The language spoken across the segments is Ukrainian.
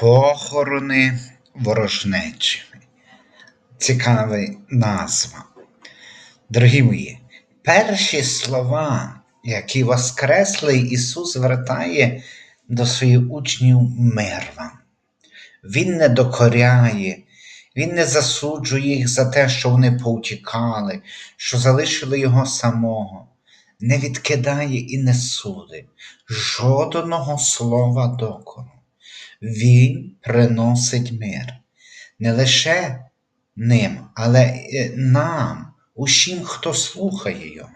Похорони ворожнечі. Цікава назва. Дорогі мої, перші слова, які Воскреслий Ісус звертає до своїх учнів мир вам. Він не докоряє, Він не засуджує їх за те, що вони повтікали, що залишили Його самого, не відкидає і не судить жодного слова докору. Він приносить мир. Не лише ним, але і нам, усім, хто слухає його.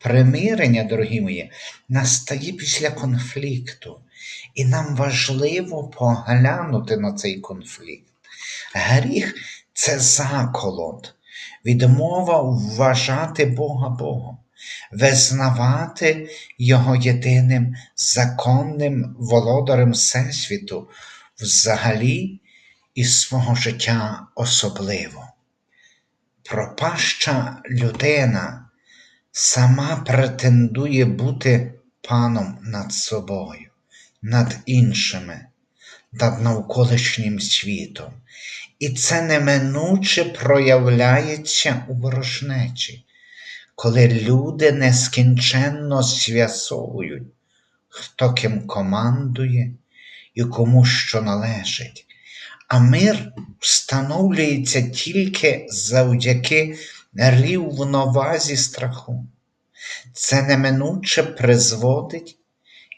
Примирення, дорогі мої, настає після конфлікту, і нам важливо поглянути на цей конфлікт. Гріх це заколот, відмова вважати Бога Богом, визнавати Його єдиним законним володарем Всесвіту взагалі і свого життя особливо. Пропаща людина сама претендує бути паном над собою, над іншими, над навколишнім світом. І це неминуче проявляється у ворожнечі, коли люди нескінченно з'ясовують, хто ким командує і кому що належить. А мир встановлюється тільки завдяки рівновазі страху. Це неминуче призводить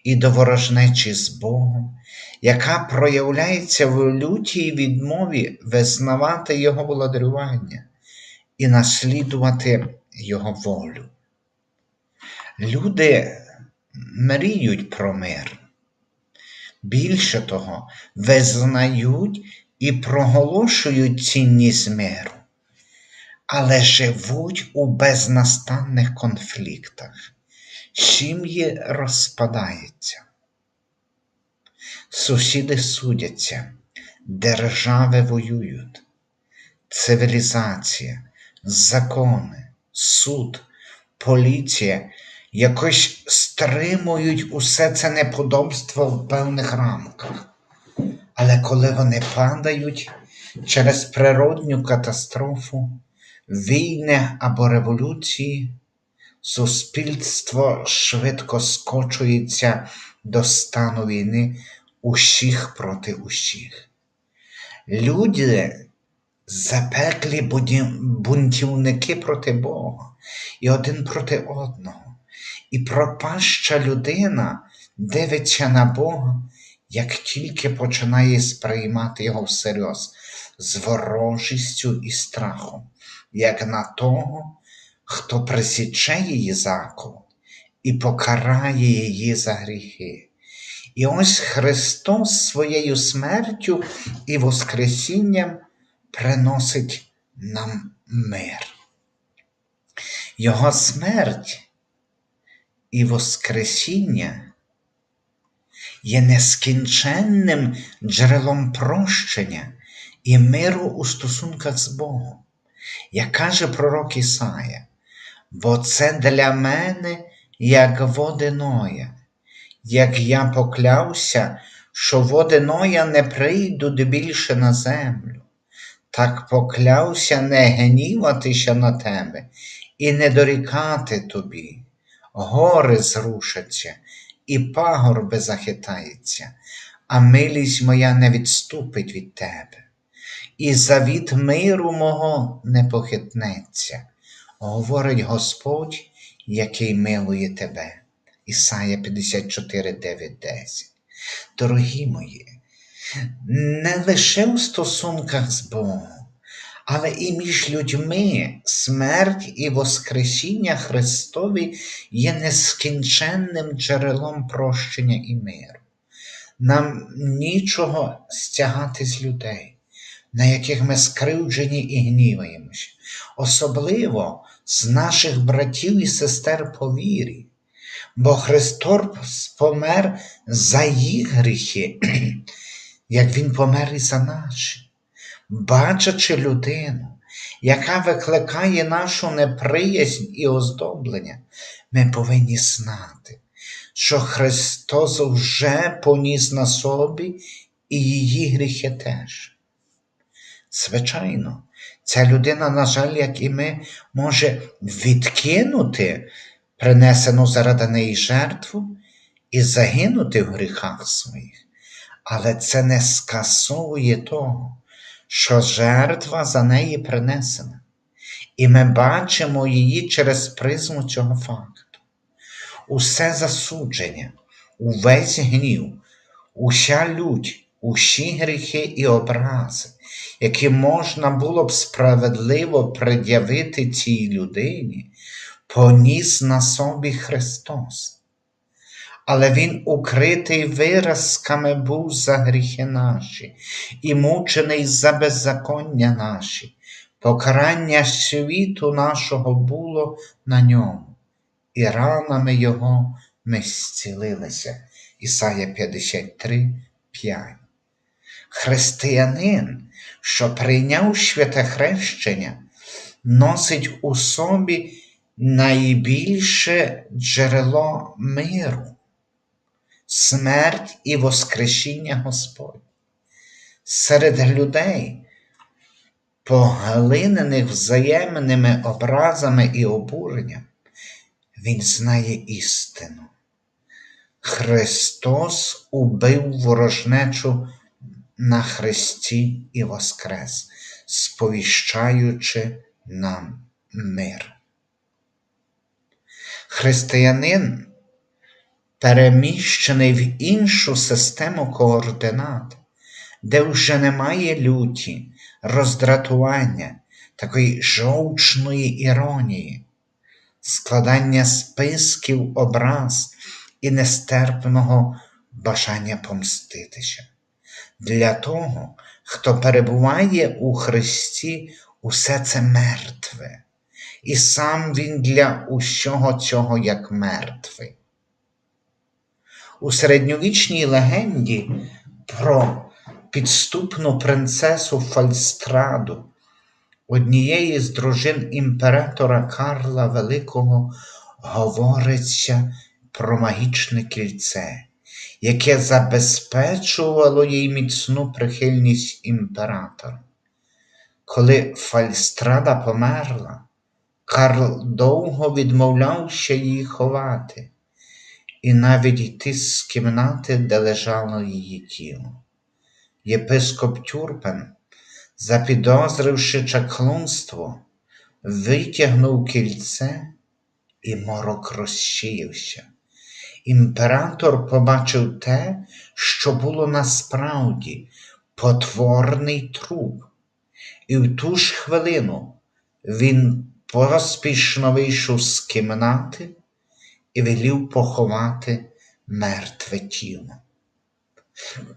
і до ворожнечі з Богом, яка проявляється в лютій відмові визнавати Його владарювання і наслідувати Його волю. Люди мріють про мир. Більше того, визнають і проголошують цінність миру, але живуть у безнастанних конфліктах, сім'ї розпадаються, сусіди судяться, держави воюють, цивілізація, закони, суд, поліція якось стримують усе це неподобство в певних рамках. Але коли вони падають через природню катастрофу, війни або революції, суспільство швидко скочується до стану війни усіх проти усіх. Люди запеклі бунтівники проти Бога і один проти одного. І пропаща людина дивиться на Бога, як тільки починає сприймати його всерйоз з ворожістю і страхом, як на того, хто присіче її заколот і покарає її за гріхи. І ось Христос своєю смертю і Воскресінням приносить нам мир. Його смерть і Воскресіння є нескінченним джерелом прощення і миру у стосунках з Богом, як каже пророк Ісая, бо це для мене як води Ноя, як я поклявся, що води Ноя не прийдуть більше на землю, так поклявся не гніватися на тебе і не дорікати тобі гори зрушаться, і пагорби захитаються, а милість моя не відступить від тебе, і завіт миру мого не похитнеться, говорить Господь, який милує тебе. Ісая 54, 9, 10. Дорогі мої, не лише в стосунках з Богом, але і між людьми смерть і Воскресіння Христові є нескінченним джерелом прощення і миру. Нам нічого стягати з людей, на яких ми скривджені і гніваємося, особливо з наших братів і сестер по вірі, бо Христос помер за їх гріхи, як Він помер і за наші бачачи людину, яка викликає нашу неприязнь і оздоблення, ми повинні знати, що Христос вже поніс на собі і її гріхи теж. Звичайно, ця людина, на жаль, як і ми, може відкинути принесену заради неї жертву і загинути в гріхах своїх. Але це не скасовує того, що жертва за неї принесена. І ми бачимо її через призму цього факту. Усе засудження, увесь гнів, уся лють, усі гріхи і образи, які можна було б справедливо пред'явити цій людині, поніс на собі Христос. Але Він укритий виразками був за гріхи наші, і мучений за беззаконня наші, покарання світу нашого було на ньому, і ранами Його ми зцілилися. Ісая 53, 5. Християнин, що прийняв святе хрещення, носить у собі найбільше джерело миру, смерть і Воскресіння Господь. Серед людей, поглинених взаємними образами і обуренням, Він знає істину. Христос убив ворожнечу на Христі і Воскрес, сповіщаючи нам мир. Християнин, переміщений в іншу систему координат, де вже немає люті, роздратування, такої жовчної іронії, складання списків образ і нестерпного бажання помститися. Для того, хто перебуває у Христі, усе це мертве, і сам Він для усього цього як мертвий. У середньовічній легенді про підступну принцесу Фальстраду, однієї з дружин імператора Карла Великого, говориться про магічне кільце, яке забезпечувало їй міцну прихильність імператора. Коли Фальстрада померла, Карл довго відмовлявся її ховати і навіть йти з кімнати, де лежало її тіло. Єпископ Тюрпен, запідозривши чаклунство, витягнув кільце і морок розсіявся. Імператор побачив те, що було насправді потворний труп, і в ту ж хвилину він поспішно вийшов з кімнати і велів поховати мертве тіло.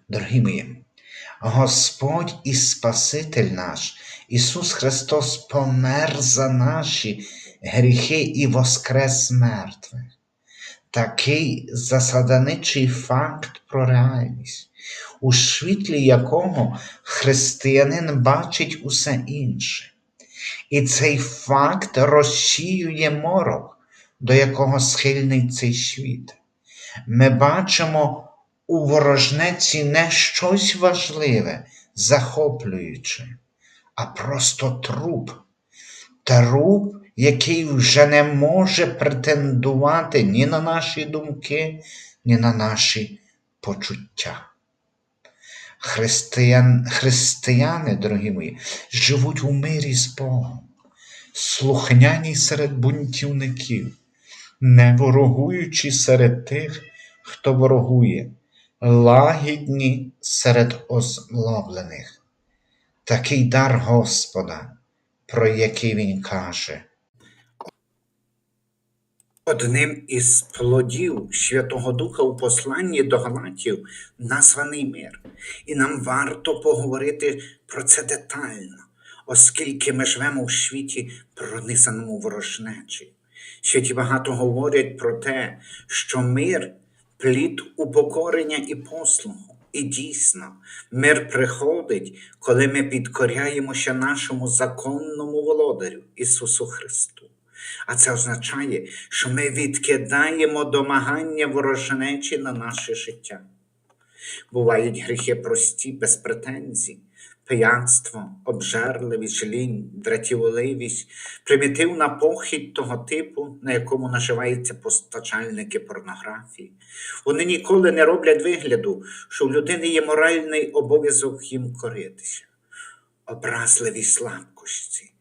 Дорогі мої, Господь і Спаситель наш, Ісус Христос помер за наші гріхи і воскрес мертвих. Такий засаданичий факт про реальність, у світлі якого християнин бачить усе інше. І цей факт розсіює морок, до якого схильний цей світ. Ми бачимо у ворожнеці не щось важливе, захоплююче, а просто труп. Труп, який вже не може претендувати ні на наші думки, ні на наші почуття. Християн, Християни, дорогі мої, живуть у мирі з Богом, слухняні серед бунтівників, не ворогуючи серед тих, хто ворогує, лагідні серед озлоблених. Такий дар Господа, про який Він каже. Одним із плодів Святого Духа у посланні до Галатів названий мир. І нам варто поговорити про це детально, оскільки ми живемо у світі, пронизаному ворожнечі. Святі багато говорять про те, що мир плід упокорення і послугу. І дійсно, мир приходить, коли ми підкоряємося нашому законному володарю Ісусу Христу. А це означає, що ми відкидаємо домагання ворожнечі на наше життя. Бувають гріхи прості, без претензій, пияцтво, обжерливість, лінь, дратівливість, примітивна похідь того типу, на якому наживаються постачальники порнографії. Вони ніколи не роблять вигляду, що в людини є моральний обов'язок їм коритися. Образливі слабкості.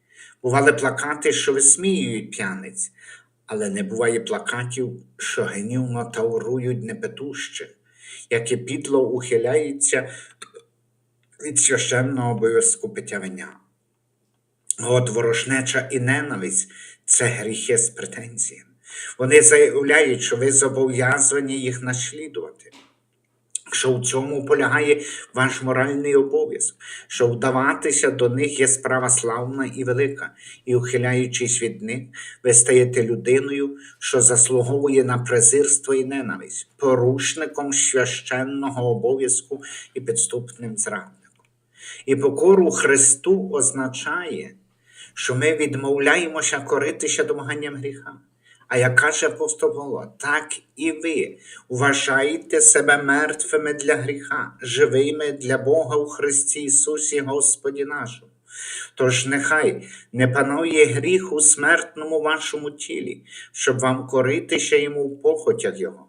Бували плакати, що висміюють п'яниць, але не буває плакатів, що гнівно таурують непетущих, які підло ухиляються від священного обов'язку пиття. От ворожнеча і ненависть це гріхи з претензіями. Вони заявляють, що ви зобов'язані їх наслідувати, що в цьому полягає ваш моральний обов'язок, що вдаватися до них є справа славна і велика, і, ухиляючись від них, ви стаєте людиною, що заслуговує на презирство і ненависть, порушником священного обов'язку і підступним зрадником. І покору Христу означає, що ми відмовляємося коритися домаганням гріха. А як каже апостол Павло, так і ви вважаєте себе мертвими для гріха, живими для Бога у Христі Ісусі Господі нашому. Тож нехай не панує гріх у смертному вашому тілі, щоб вам коритися йому в похотях Його,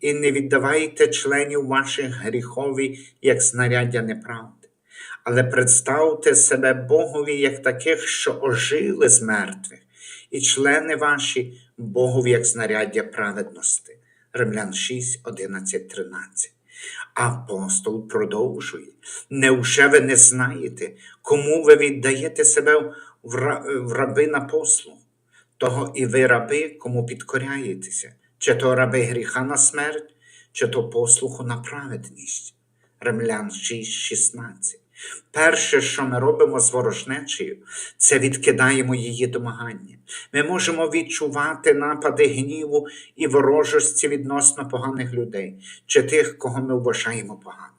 і не віддавайте членів ваших гріхові, як знаряддя неправди. Але представте себе Богові як таких, що ожили з мертвих, і члени ваші Богові як знаряддя праведності. Римлян 6, 11, 13. Апостол продовжує. Невже ви не знаєте, кому ви віддаєте себе в раби на послуг? Того і ви раби, кому підкоряєтеся, чи то раби гріха на смерть, чи то послуху на праведність. Римлян 6, 16. Перше, що ми робимо з ворожнечею, це відкидаємо її домагання. Ми можемо відчувати напади гніву і ворожості відносно поганих людей чи тих, кого ми вважаємо поганим.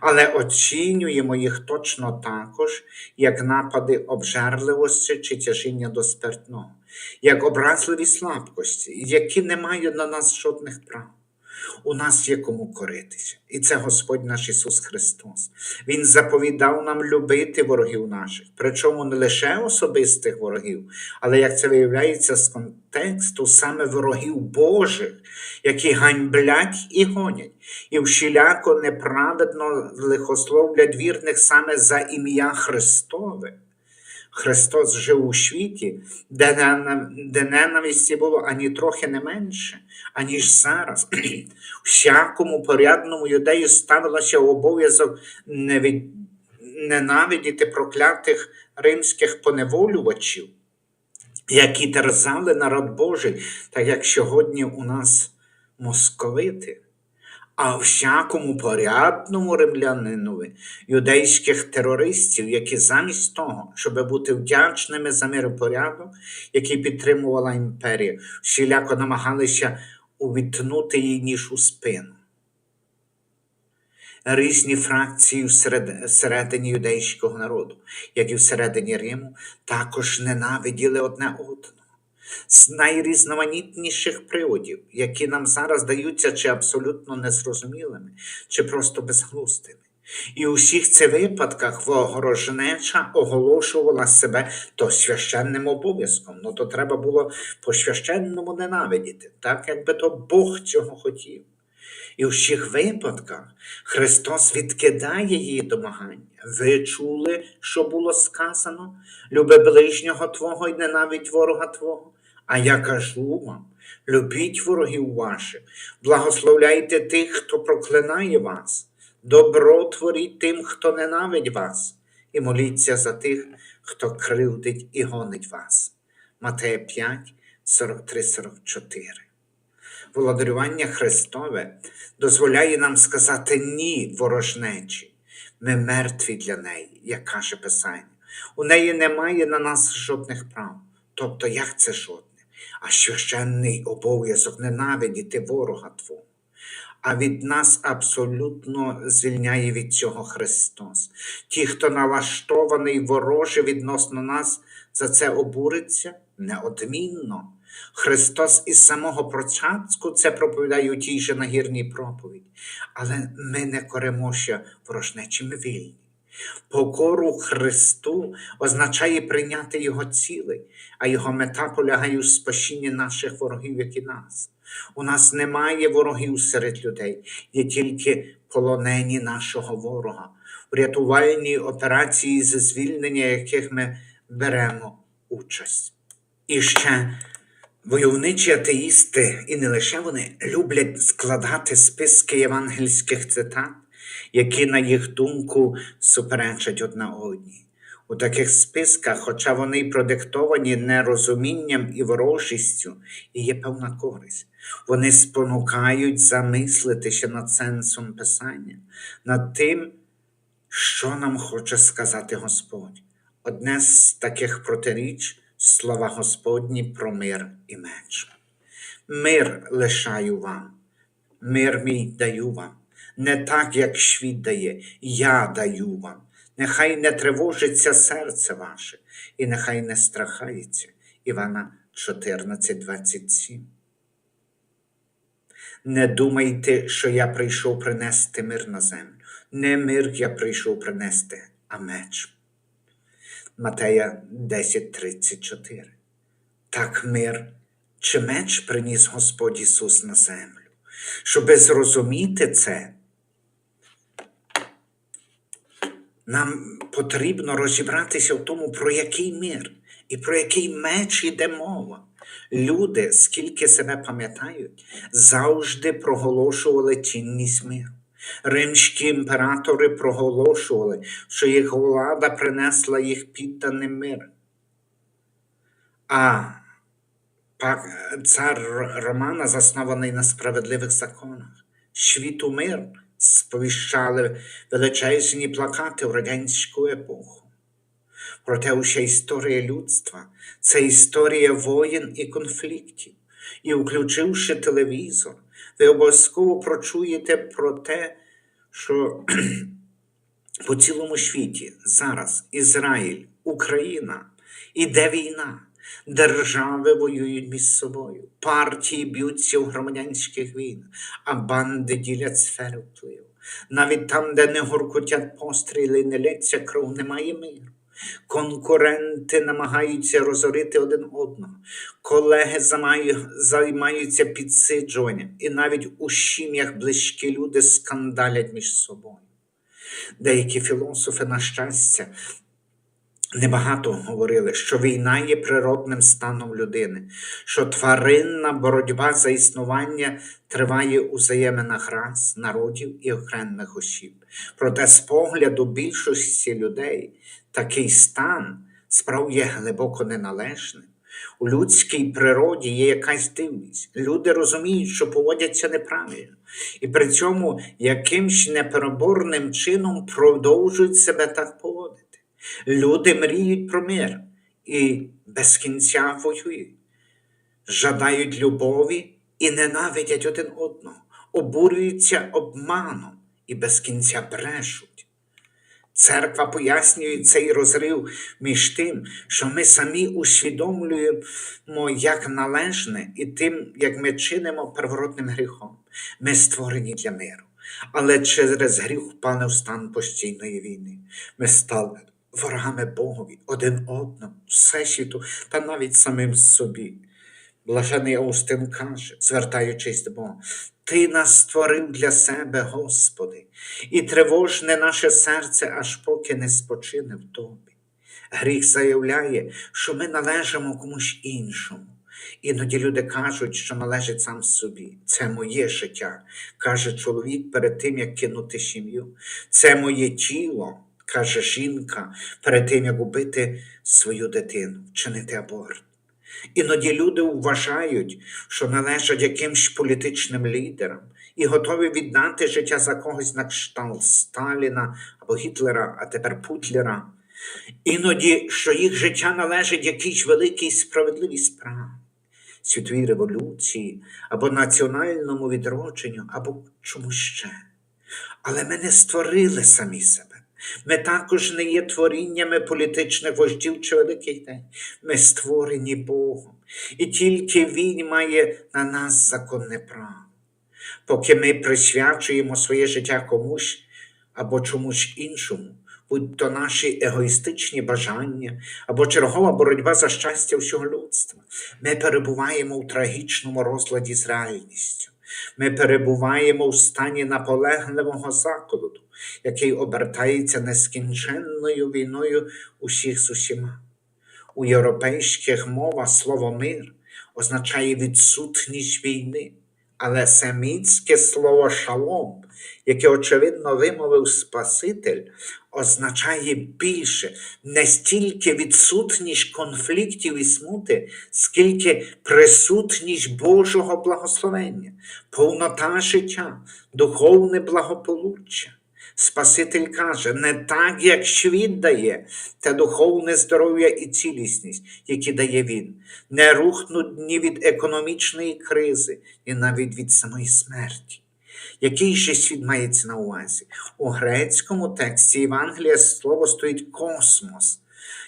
Але оцінюємо їх точно також, як напади обжерливості чи тяжіння до спиртного, як образливі слабкості, які не мають на нас жодних прав. У нас є кому коритися, і це Господь наш Ісус Христос. Він заповідав нам любити ворогів наших, причому не лише особистих ворогів, але як це виявляється з контексту саме ворогів Божих, які ганьблять і гонять, і всіляко неправедно лихословлять вірних саме за ім'я Христове. Христос жив у світі, де, ненависті було ані трохи не менше, аніж зараз. Всякому порядному юдею ставилося обов'язок не ненавидіти проклятих римських поневолювачів, які терзали народ Божий, так як сьогодні у нас московити. А всякому порядному римлянинові, юдейських терористів, які замість того, щоб бути вдячними за мир і порядок, який підтримувала імперія, всіляко намагалися увіткнути їй ніж у спину. Різні фракції всеред- всередині юдейського народу, як і всередині Риму, також ненавиділи одне одного з найрізноманітніших приводів, які нам зараз здаються чи абсолютно незрозумілими, чи просто безглуздими. І у всіх цих випадках ворожнеча оголошувала себе то священним обов'язком. Ну то треба було по священному ненавидіти, так якби то Бог цього хотів. І у всіх випадках Христос відкидає її домагання. Ви чули, що було сказано? Люби ближнього Твого і ненавидь ворога Твого. А я кажу вам: любіть ворогів ваших, благословляйте тих, хто проклинає вас, добро творіть тим, хто ненавидь вас, і моліться за тих, хто кривдить і гонить вас. Матея 5, 43-44. Володарювання Христове дозволяє нам сказати ні ворожнечі. Ми мертві для неї, як каже Писання. У неї немає на нас жодних прав. Тобто, як це жодних? А священний обов'язок ненавидіти ворога Твого. А від нас абсолютно звільняє від цього Христос. Ті, хто налаштований вороже відносно нас, за це обуриться неодмінно. Христос із самого початку це проповідає у тій же нагірній проповіді, але ми не коримося ворожнечі, ми вільні. Покору Христу означає прийняти Його цілий, а Його мета полягає у спасінні наших ворогів, як і нас. У нас немає ворогів серед людей, є тільки полонені нашого ворога, в рятувальній операції з звільнення яких ми беремо участь. І ще войовничі атеїсти, і не лише вони, люблять складати списки євангельських цитат, які, на їх думку, суперечать одна одній. У таких списках, хоча вони продиктовані нерозумінням і ворожістю, і є певна користь. Вони спонукають замислитися над сенсом Писання, над тим, що нам хоче сказати Господь. Одне з таких протиріч слова Господні про мир і меч. Мир лишаю вам, мир мій даю вам, не так, як світ дає, я даю вам. Нехай не тривожиться серце ваше, і нехай не страхається. Івана 14:27. Не думайте, що я прийшов принести мир на землю. Не мир я прийшов принести, а меч. Матея 10:34. Так мир чи меч приніс Господь Ісус на землю. Щоби зрозуміти це, нам потрібно розібратися в тому, про який мир і про який меч іде мова. Люди, скільки себе пам'ятають, завжди проголошували цінність миру. Римські імператори проголошували, що їх влада принесла їх підданим мир. А цар Романа заснований на справедливих законах. Світу мир сповіщали величезні плакати в радянську епоху. Проте уся історія людства це історія воєн і конфліктів. І включивши телевізор, ви обов'язково прочуєте про те, що по цілому світі зараз Ізраїль, Україна іде війна. Держави воюють між собою, партії б'ються в громадянських війнах, а банди ділять сфери впливу. Навіть там, де не гуркотять постріли, не лється кров, немає миру. Конкуренти намагаються розорити один одного, колеги займаються підсиджуванням, і навіть у сім'ях близькі люди скандалять між собою. Деякі філософи, на щастя, небагато говорили, що війна є природним станом людини, що тваринна боротьба за існування триває у взаєминах рас, народів і окремих осіб. Проте, з погляду більшості людей, такий стан справ є глибоко неналежним. У людській природі є якась дивність. Люди розуміють, що поводяться неправильно, і при цьому якимсь непереборним чином продовжують себе так поводити. Люди мріють про мир і без кінця воюють, жадають любові і ненавидять один одного, обурюються обманом і без кінця брешуть. Церква пояснює цей розрив між тим, що ми самі усвідомлюємо як належне і тим, як ми чинимо первородним гріхом. Ми створені для миру, але через гріх впали в стан постійної війни. Ми стали ворогами Богові, один одному, всесвіту та навіть самим собі. Блажений Аустин каже, звертаючись до Бога, Ти нас створив для себе, Господи, і тривожне наше серце, аж поки не спочине в Тобі. Гріх заявляє, що ми належимо комусь іншому. Іноді люди кажуть, що належить сам собі. Це моє життя, каже чоловік перед тим, як кинути сім'ю. Це моє тіло, каже жінка, перед тим, як убити свою дитину, вчинити аборт. Іноді люди вважають, що належать якимсь політичним лідерам і готові віддати життя за когось на кшталт Сталіна або Гітлера, а тепер Путлера. Іноді, що їх життя належить якійсь великій справедливій справі, світовій революції, або національному відродженню, або чомусь ще. Але ми не створили самі себе. Ми також не є творіннями політичних вождів чи великих ідей. Ми створені Богом. І тільки Він має на нас законне право. Поки ми присвячуємо своє життя комусь або чомусь іншому, будь то наші егоїстичні бажання або чергова боротьба за щастя всього людства, ми перебуваємо в трагічному розладі з реальністю. Ми перебуваємо в стані наполегливого закладу, який обертається нескінченною війною усіх з усіма. У європейських мовах слово мир означає відсутність війни, але семітське слово шалом, яке очевидно вимовив Спаситель, означає більше не стільки відсутність конфліктів і смути, скільки присутність Божого благословення, повнота життя, духовне благополуччя. Спаситель каже, не так, як світ дає, те духовне здоров'я і цілісність, які дає він, не рухнуть ні від економічної кризи, ні навіть від самої смерті. Який же світ мається на увазі? У грецькому тексті Євангелія слово стоїть космос,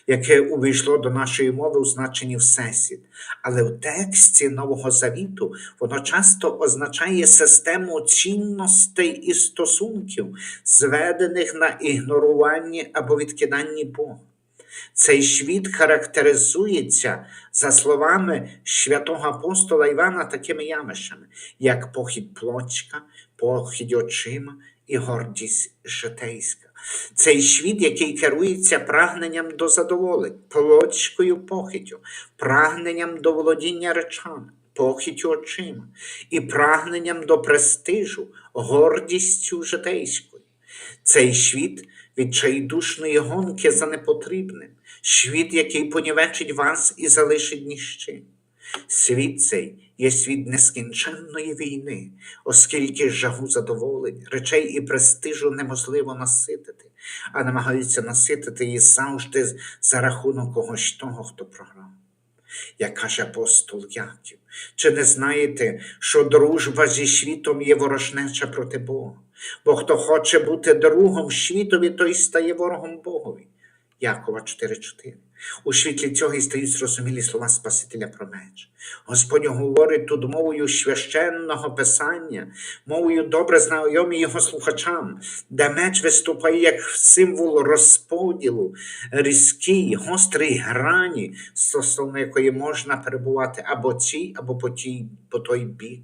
яке увійшло до нашої мови у значенні Всесвіт. Але в тексті Нового Завіту воно часто означає систему цінностей і стосунків, зведених на ігноруванні або відкиданні Бога. Цей світ характеризується, за словами святого апостола Івана, такими явищами, як похідь плотська, похідь очима і гордість житейська. Цей світ, який керується прагненням до задоволень, плотською похіддю, прагненням до володіння речами, похідь очима і прагненням до престижу, гордістю житейською. Цей світ відчайдушної гонки за непотрібним, світ, який понівечить вас і залишить ні з чим. Світ цей є світ нескінченної війни, оскільки жагу задоволень, речей і престижу неможливо наситити, а намагаються наситити її завжди за рахунок когось того, хто програв. Як каже апостол Яків, чи не знаєте, що дружба зі світом є ворожнеча проти Бога? Бо хто хоче бути другом світові, той стає ворогом Богові. Якова 4.4. У світлі цього і стають зрозумілі слова Спасителя про меч. Господь говорить тут мовою священного писання, мовою добре знайомі його слухачам, де меч виступає як символ розподілу, різкий, гострий грані, стосовно якої можна перебувати або цій, або по, тій, по той бік.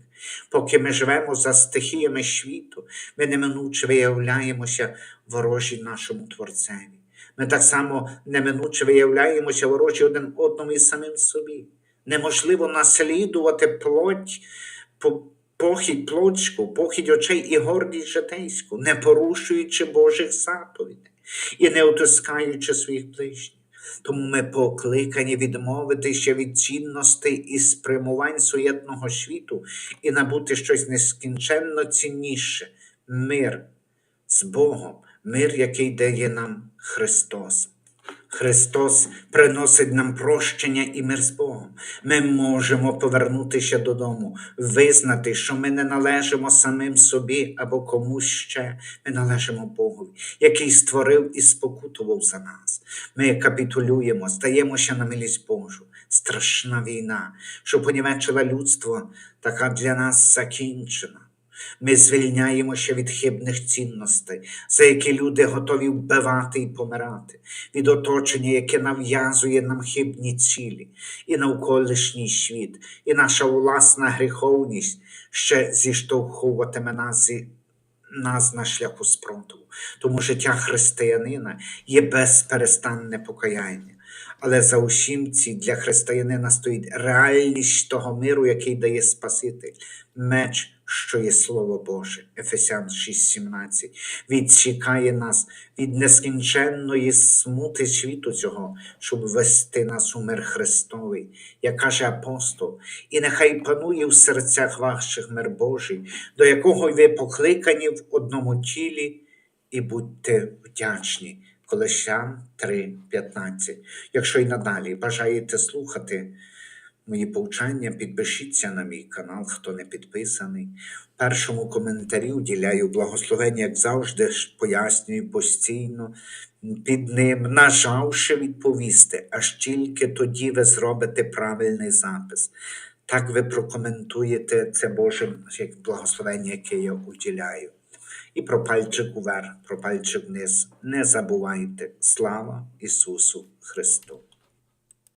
Поки ми живемо за стихіями світу, ми неминуче виявляємося ворожі нашому Творцеві. Ми так само неминуче виявляємося ворожі один одному і самим собі. Неможливо наслідувати плоть, похідь плотську, похідь очей і гордість житейську, не порушуючи Божих заповідей і не утискаючи своїх ближніх. Тому ми покликані відмовитися від цінностей і спрямувань суєтного світу і набути щось нескінченно цінніше мир з Богом, мир, який дає нам Христос. Христос приносить нам прощення і мир з Богом. Ми можемо повернутися додому, визнати, що ми не належимо самим собі або комусь ще. Ми належимо Богові, який створив і спокутував за нас. Ми капітулюємо, здаємося на милість Божу. Страшна війна, що понівечила людство, така для нас закінчена. Ми звільняємося від хибних цінностей, за які люди готові вбивати і помирати, від оточення, яке нав'язує нам хибні цілі, і навколишній світ, і наша власна гріховність ще зіштовхуватиме нас. Нас на шляху спротиву, тому життя християнина є безперестанне покаяння. Але за усім ці для християнина стоїть реальність того миру, який дає Спаситель, меч що є Слово Боже, Ефесян 6,17, відсікає нас від нескінченної смути світу цього, щоб вести нас у мир Христовий, як каже апостол, і нехай панує в серцях ваших мир Божий, до якого ви покликані в одному тілі, і будьте вдячні. Колещан 3,15. Якщо й надалі бажаєте слухати мої повчання, підпишіться на мій канал, хто не підписаний. В першому коментарі уділяю благословення, як завжди, пояснюю постійно. Під ним нажавши відповісти, аж тільки тоді ви зробите правильний запис. Так ви прокоментуєте це Боже благословення, яке я уділяю. І про пальчик уверх, про пальчик вниз. Не забувайте. Слава Ісусу Христу!